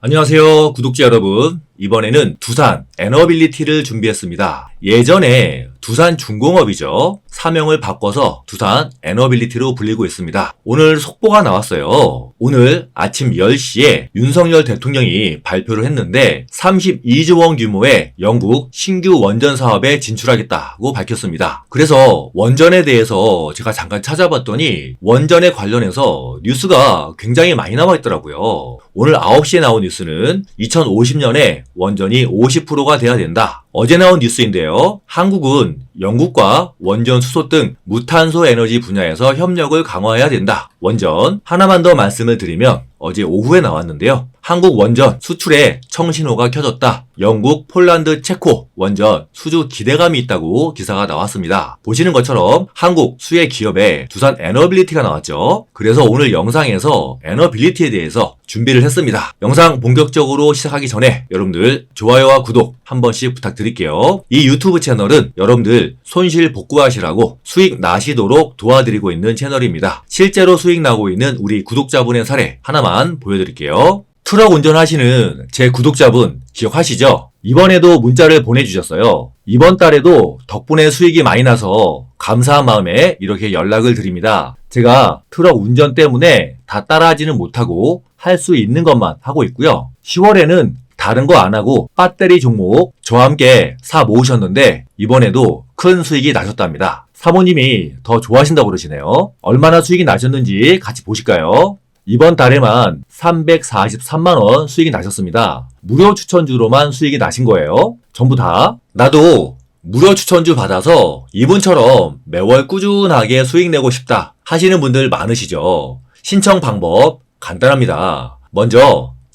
안녕하세요, 구독자 여러분. 이번에는 두산 에너빌리티를 준비했습니다. 예전에 두산 중공업이죠. 사명을 바꿔서 두산 에너빌리티로 불리고 있습니다. 오늘 속보가 나왔어요. 오늘 아침 10시에 윤석열 대통령이 발표를 했는데 32조 원 규모의 영국 신규 원전 사업에 진출하겠다고 밝혔습니다. 그래서 원전에 대해서 제가 잠깐 찾아봤더니 원전에 관련해서 뉴스가 굉장히 많이 나와 있더라고요. 오늘 9시에 나온 뉴스는 2050년에 원전이 50%가 돼야 된다. 어제 나온 뉴스인데요. 한국은 영국과 원전 수소 등 무탄소 에너지 분야에서 협력을 강화해야 된다. 원전 하나만 더 말씀을 드리면 어제 오후에 나왔는데요. 한국 원전 수출에 청신호가 켜졌다. 영국, 폴란드, 체코 원전 수주 기대감이 있다고 기사가 나왔습니다. 보시는 것처럼 한국 수혜 기업에 두산 에너빌리티가 나왔죠. 그래서 오늘 영상에서 에너빌리티에 대해서 준비를 했습니다. 영상 본격적으로 시작하기 전에 여러분들 좋아요와 구독 한 번씩 부탁드릴게요. 이 유튜브 채널은 여러분들 손실 복구하시라고 수익 나시도록 도와드리고 있는 채널입니다. 실제로 수익 나고 있는 우리 구독자분의 사례 하나만 보여드릴게요. 트럭 운전하시는 제 구독자분 기억하시죠? 이번에도 문자를 보내주셨어요. 이번 달에도 덕분에 수익이 많이 나서 감사한 마음에 이렇게 연락을 드립니다. 제가 트럭 운전 때문에 다 따라하지는 못하고 할 수 있는 것만 하고 있고요. 10월에는 다른 거 안 하고 배터리 종목 저와 함께 사 모으셨는데 이번에도 큰 수익이 나셨답니다. 사모님이 더 좋아하신다고 그러시네요. 얼마나 수익이 나셨는지 같이 보실까요? 이번 달에만 343만원 수익이 나셨습니다. 무료 추천주로만 수익이 나신 거예요. 전부 다. 나도 무료 추천주 받아서 이분처럼 매월 꾸준하게 수익 내고 싶다 하시는 분들 많으시죠. 신청 방법 간단합니다. 먼저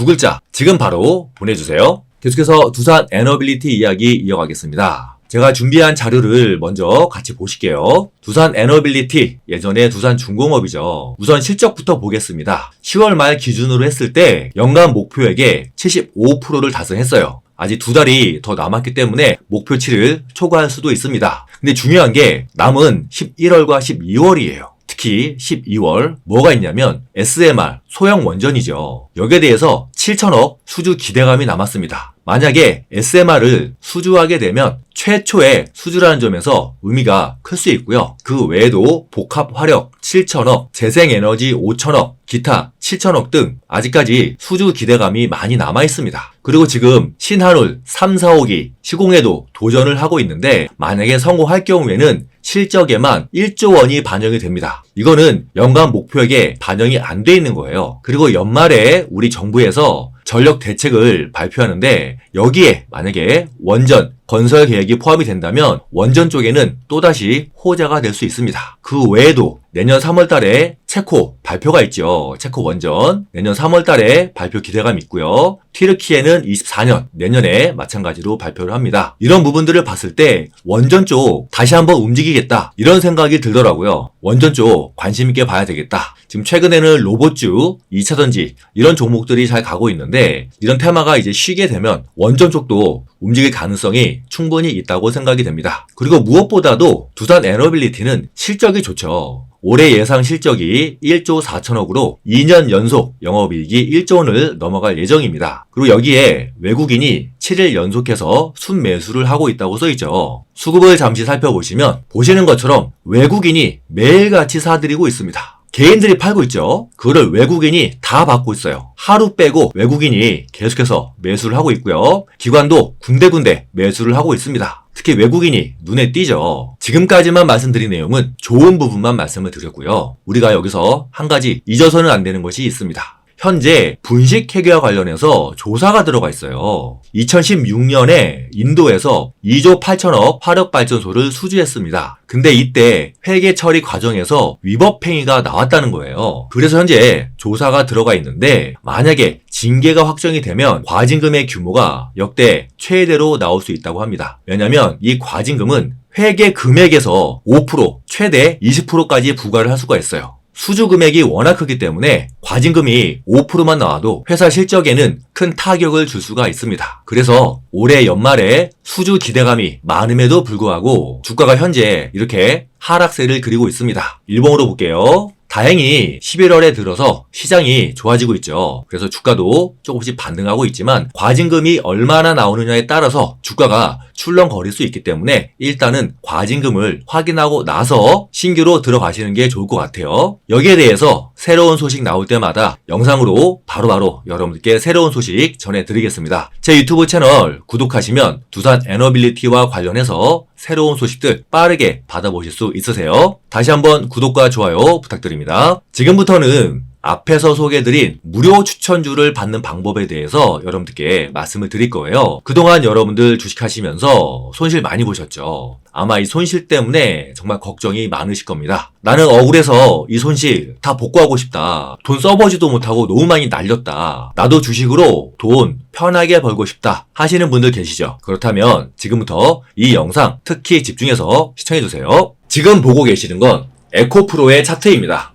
두 글자 지금 바로 보내주세요. 계속해서 두산 에너빌리티 이야기 이어가겠습니다. 제가 준비한 자료를 먼저 같이 보실게요. 두산 에너빌리티, 예전에 두산 중공업이죠. 우선 실적부터 보겠습니다. 10월 말 기준으로 했을 때 연간 목표액의 75%를 달성했어요. 아직 두 달이 더 남았기 때문에 목표치를 초과할 수도 있습니다. 근데 중요한 게 남은 11월과 12월이에요. 특히 12월 뭐가 있냐면 SMR 소형 원전이죠. 여기에 대해서 7천억 수주 기대감이 남았습니다. 만약에 SMR을 수주하게 되면 최초의 수주라는 점에서 의미가 클 수 있고요. 그 외에도 복합 화력 7천억, 재생에너지 5천억, 기타 7천억 등 아직까지 수주 기대감이 많이 남아 있습니다. 그리고 지금 신한울 3, 4호기 시공에도 도전을 하고 있는데 만약에 성공할 경우에는 실적에만 1조 원이 반영이 됩니다. 이거는 연간 목표액에 반영이 안 돼 있는 거예요. 그리고 연말에 우리 정부에서 전력 대책을 발표하는데 여기에 만약에 원전 건설 계획이 포함이 된다면 원전 쪽에는 또다시 호재가 될 수 있습니다. 그 외에도 내년 3월 달에 체코 발표가 있죠. 체코 원전. 내년 3월 달에 발표 기대감 있고요. 튀르키에는 24년 내년에 마찬가지로 발표를 합니다. 이런 부분들을 봤을 때 원전 쪽 다시 한번 움직이겠다. 이런 생각이 들더라고요. 원전 쪽 관심 있게 봐야 되겠다. 지금 최근에는 로봇주, 2차전지 이런 종목들이 잘 가고 있는데 이런 테마가 이제 쉬게 되면 원전 쪽도 움직일 가능성이 충분히 있다고 생각이 됩니다. 그리고 무엇보다도 두산 에너빌리티는 실적이 좋죠. 올해 예상 실적이 1조 4천억으로 2년 연속 영업이익이 1조 원을 넘어갈 예정입니다. 그리고 여기에 외국인이 7일 연속해서 순매수를 하고 있다고 써있죠. 수급을 잠시 살펴보시면 보시는 것처럼 외국인이 매일같이 사들이고 있습니다. 개인들이 팔고 있죠. 그거를 외국인이 다 받고 있어요. 하루 빼고 외국인이 계속해서 매수를 하고 있고요. 기관도 군데군데 매수를 하고 있습니다. 특히 외국인이 눈에 띄죠. 지금까지만 말씀드린 내용은 좋은 부분만 말씀을 드렸고요. 우리가 여기서 한 가지 잊어서는 안 되는 것이 있습니다. 현재 분식 회계와 관련해서 조사가 들어가 있어요. 2016년에 인도에서 2조 8천억 화력 발전소를 수주했습니다. 근데 이때 회계 처리 과정에서 위법 행위가 나왔다는 거예요. 그래서 현재 조사가 들어가 있는데 만약에 징계가 확정이 되면 과징금의 규모가 역대 최대로 나올 수 있다고 합니다. 왜냐하면 이 과징금은 회계 금액에서 5% 최대 20%까지 부과를 할 수가 있어요. 수주 금액이 워낙 크기 때문에 과징금이 5%만 나와도 회사 실적에는 큰 타격을 줄 수가 있습니다. 그래서 올해 연말에 수주 기대감이 많음에도 불구하고 주가가 현재 이렇게 하락세를 그리고 있습니다. 일봉으로 볼게요. 다행히 11월에 들어서 시장이 좋아지고 있죠. 그래서 주가도 조금씩 반등하고 있지만 과징금이 얼마나 나오느냐에 따라서 주가가 출렁거릴 수 있기 때문에 일단은 과징금을 확인하고 나서 신규로 들어가시는 게 좋을 것 같아요. 여기에 대해서 새로운 소식 나올 때마다 영상으로 바로 바로 여러분들께 새로운 소식 전해드리겠습니다. 제 유튜브 채널 구독하시면 두산 에너빌리티와 관련해서 새로운 소식들 빠르게 받아보실 수 있으세요. 다시 한번 구독과 좋아요 부탁드립니다. 지금부터는 앞에서 소개해드린 무료 추천주를 받는 방법에 대해서 여러분들께 말씀을 드릴 거예요. 그동안 여러분들 주식하시면서 손실 많이 보셨죠? 아마 이 손실 때문에 정말 걱정이 많으실 겁니다. 나는 억울해서 이 손실 다 복구하고 싶다. 돈 써보지도 못하고 너무 많이 날렸다. 나도 주식으로 돈 편하게 벌고 싶다. 하시는 분들 계시죠? 그렇다면 지금부터 이 영상 특히 집중해서 시청해주세요. 지금 보고 계시는 건 에코프로의 차트입니다.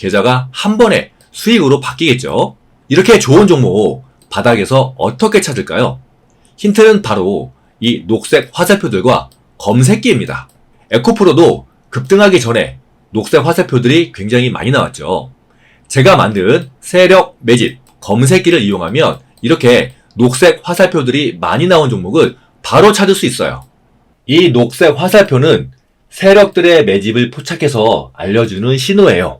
계좌가 한 번에 수익으로 바뀌겠죠. 이렇게 좋은 종목 바닥에서 어떻게 찾을까요? 힌트는 바로 이 녹색 화살표들과 검색기입니다. 에코프로도 급등하기 전에 녹색 화살표들이 굉장히 많이 나왔죠. 제가 만든 세력 매집 검색기를 이용하면 이렇게 녹색 화살표들이 많이 나온 종목을 바로 찾을 수 있어요. 이 녹색 화살표는 세력들의 매집을 포착해서 알려주는 신호예요.